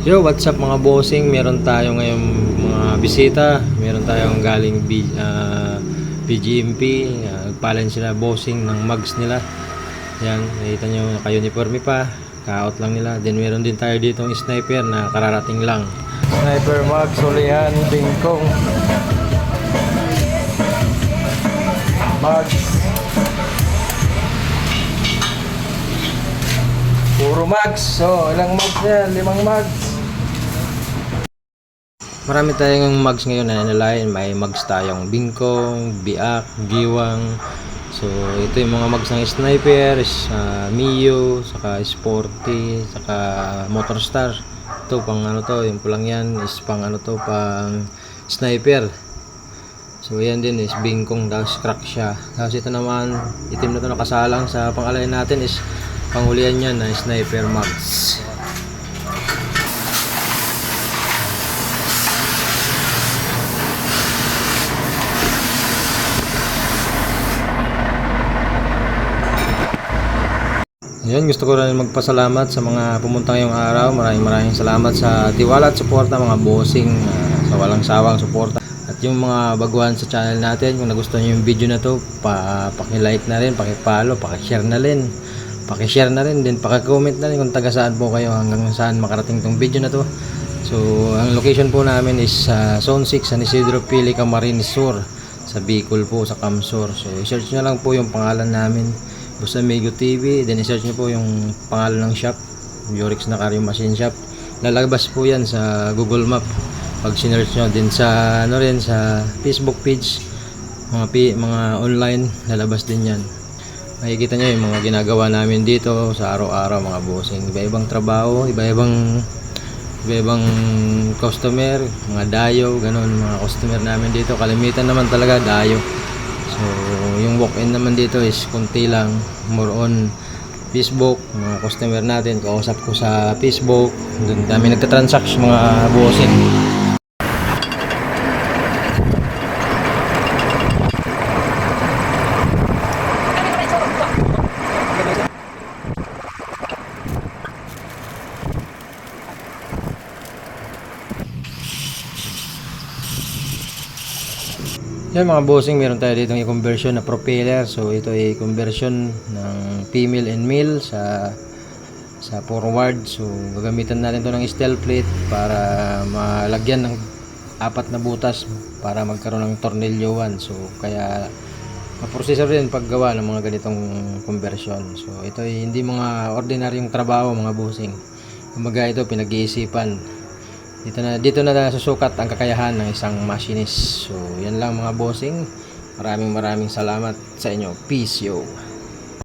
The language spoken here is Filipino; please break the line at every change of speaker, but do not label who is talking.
Yo, what's up mga bossing? Meron tayo ngayong mga bisita. Meron tayong galing B, ah, BGMP. Uh, sila bossing ng mugs nila. Yan, nakita nyo naka-uniforme pa. Kaot lang nila. Then meron din tayo ditong sniper na kararating lang. Sniper mugs, hulihan, bingkong. Mugs. Puro mugs. So, ilang mugs yan? Limang mugs. Marami tayong mugs ngayon na nalain. May mugs tayong bingkong, biak, giwang. So, ito yung mga mugs ng sniper, is, ah, Mio, saka sporty, saka motorstar. Ito pang ano to, yung pulang yan is pang ano to, pang sniper. So, yan din is bingkong, tapos crack siya. Tapos ito naman, itim na to nakasalang sa pangalay natin is pangulian yan na sniper mugs. Ayun, gusto ko rin magpasalamat sa mga pumunta ngayong araw. Maraming maraming salamat sa tiwala at suporta mga bossing ah, sa walang sawang suporta. At yung mga baguhan sa channel natin, kung nagustuhan nyo yung video na to, pa, paki-like na rin, paki-follow, paki-share na rin. Paki-share na rin, din paki-comment na rin kung taga saan po kayo hanggang saan makarating tong video na to. So, ang location po namin is sa Zone 6, San Isidro Pili, Camarines Sur. Sa Bicol po, sa Camsur. So, search nyo lang po yung pangalan namin. Basta Mego TV. Then, search nyo po yung pangalan ng shop. Yorix na Carry Machine Shop. Lalabas po yan sa Google Map. Pag sinearch nyo. Din sa, ano rin, sa Facebook page. Mga, pi- mga online, lalabas din yan. Makikita nyo yung mga ginagawa namin dito sa araw-araw mga bossing. Iba-ibang trabaho, iba-ibang iba-ibang customer, mga dayo, ganun, mga customer namin dito. Kalimitan naman talaga dayo. So, yung walk-in naman dito is kunti lang, more on Facebook, mga customer natin, kausap ko sa Facebook, doon kami nagtatransact mga bossing. Yan mga bossing, meron tayo dito ng conversion na propeller. So ito ay conversion ng female and male sa sa forward. So gagamitan natin to ng steel plate para malagyan ng apat na butas para magkaroon ng tornilyoan. So kaya ma-processor din paggawa ng mga ganitong conversion. So ito ay hindi mga ordinaryong trabaho mga bossing. Kumbaga ito pinag-iisipan dito na dito na nasusukat ang kakayahan ng isang machinist. So, yan lang mga bossing. Maraming maraming salamat sa inyo. Peace yo.